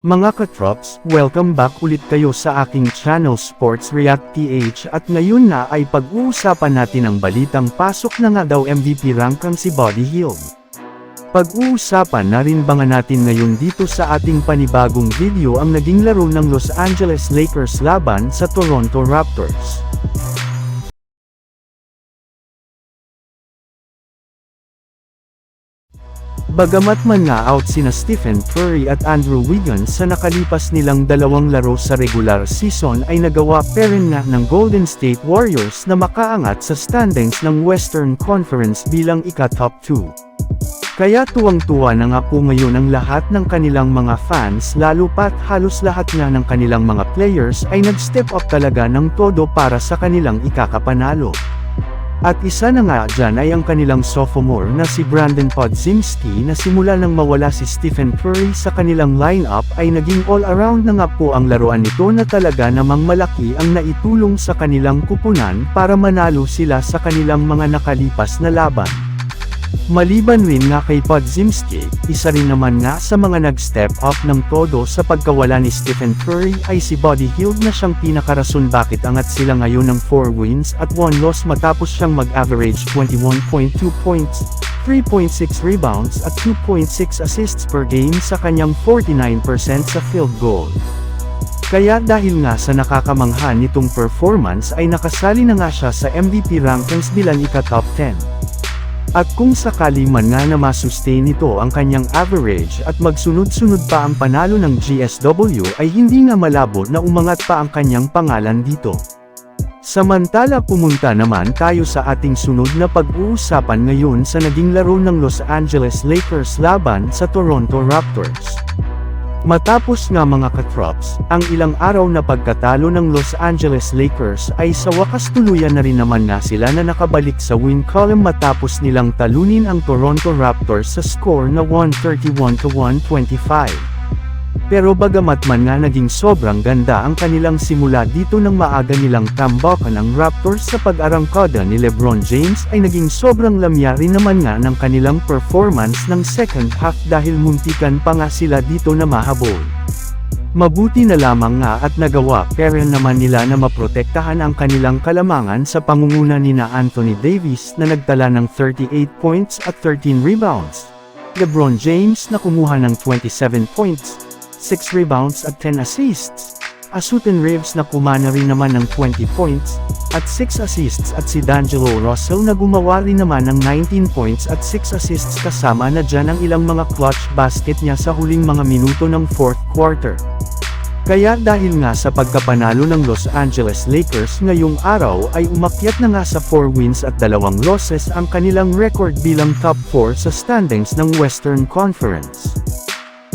Mga katrops, welcome back ulit kayo sa aking channel Sports React PH at ngayon na ay pag-uusapan natin ang balitang pasok na nga daw MVP rank ang si Body Hill. Pag-uusapan na rin ba nga natin ngayon dito sa ating panibagong video ang naging laro ng Los Angeles Lakers laban sa Toronto Raptors. Bagamat man nga out sina Stephen Curry at Andrew Wiggins sa nakalipas nilang dalawang laro sa regular season ay nagawa pa rin nga ng Golden State Warriors na makaangat sa standings ng Western Conference bilang ika-top 2. Kaya tuwang-tuwa na nga po ngayon ang lahat ng kanilang mga fans lalo pat halos lahat nga ng kanilang mga players ay nag-step up talaga ng todo para sa kanilang ikakapanalo. At isa na nga dyan ay ang kanilang sophomore na si Brandon Podzimski na simula nang mawala si Stephen Curry sa kanilang lineup ay naging all-around na nga po ang laruan nito na talaga namang malaki ang naitulong sa kanilang kupunan para manalo sila sa kanilang mga nakalipas na laban. Maliban rin nga kay Podzimski, isa rin naman nga sa mga nag-step up ng todo sa pagkawala ni Stephen Curry ay si Buddy Hield na siyang pinakarason bakit angat sila ngayon ng 4 wins at 1 loss matapos siyang mag-average 21.2 points, 3.6 rebounds at 2.6 assists per game sa kanyang 49% sa field goal. Kaya dahil nga sa nakakamangha nitong performance ay nakasali na nga siya sa MVP rankings bilang ika-top 10. At kung sakali man nga na masustain ito ang kanyang average at magsunod-sunod pa ang panalo ng GSW ay hindi nga malabo na umangat pa ang kanyang pangalan dito. Samantala pumunta naman tayo sa ating sunod na pag-uusapan ngayon sa naging laro ng Los Angeles Lakers laban sa Toronto Raptors. Matapos nga mga katrops, ang ilang araw na pagkatalo ng Los Angeles Lakers ay sa wakas tuluyan na rin naman nga sila na nakabalik sa win column matapos nilang talunin ang Toronto Raptors sa score na 131-125. Pero bagamat man nga naging sobrang ganda ang kanilang simula dito ng maaga nilang tambakan ng Raptors sa pag-arangkada ni Lebron James ay naging sobrang lamya rin naman nga ng kanilang performance ng second half dahil muntikan pa nga sila dito na mahabol. Mabuti na lamang nga at nagawa pero naman nila na maprotektahan ang kanilang kalamangan sa pangunguna ni na Anthony Davis na nagtala ng 38 points at 13 rebounds. LeBron James na kumuha ng 27 points, 6 rebounds at 10 assists. Asutin Reeves na kumana rin naman ng 20 points, at 6 assists at si D'Angelo Russell na gumawa rin naman ng 19 points at 6 assists kasama na dyan ang ilang mga clutch basket niya sa huling mga minuto ng 4th quarter. Kaya dahil nga sa pagkapanalo ng Los Angeles Lakers ngayong araw ay umakyat na nga sa 4 wins at dalawang losses ang kanilang record bilang top 4 sa standings ng Western Conference.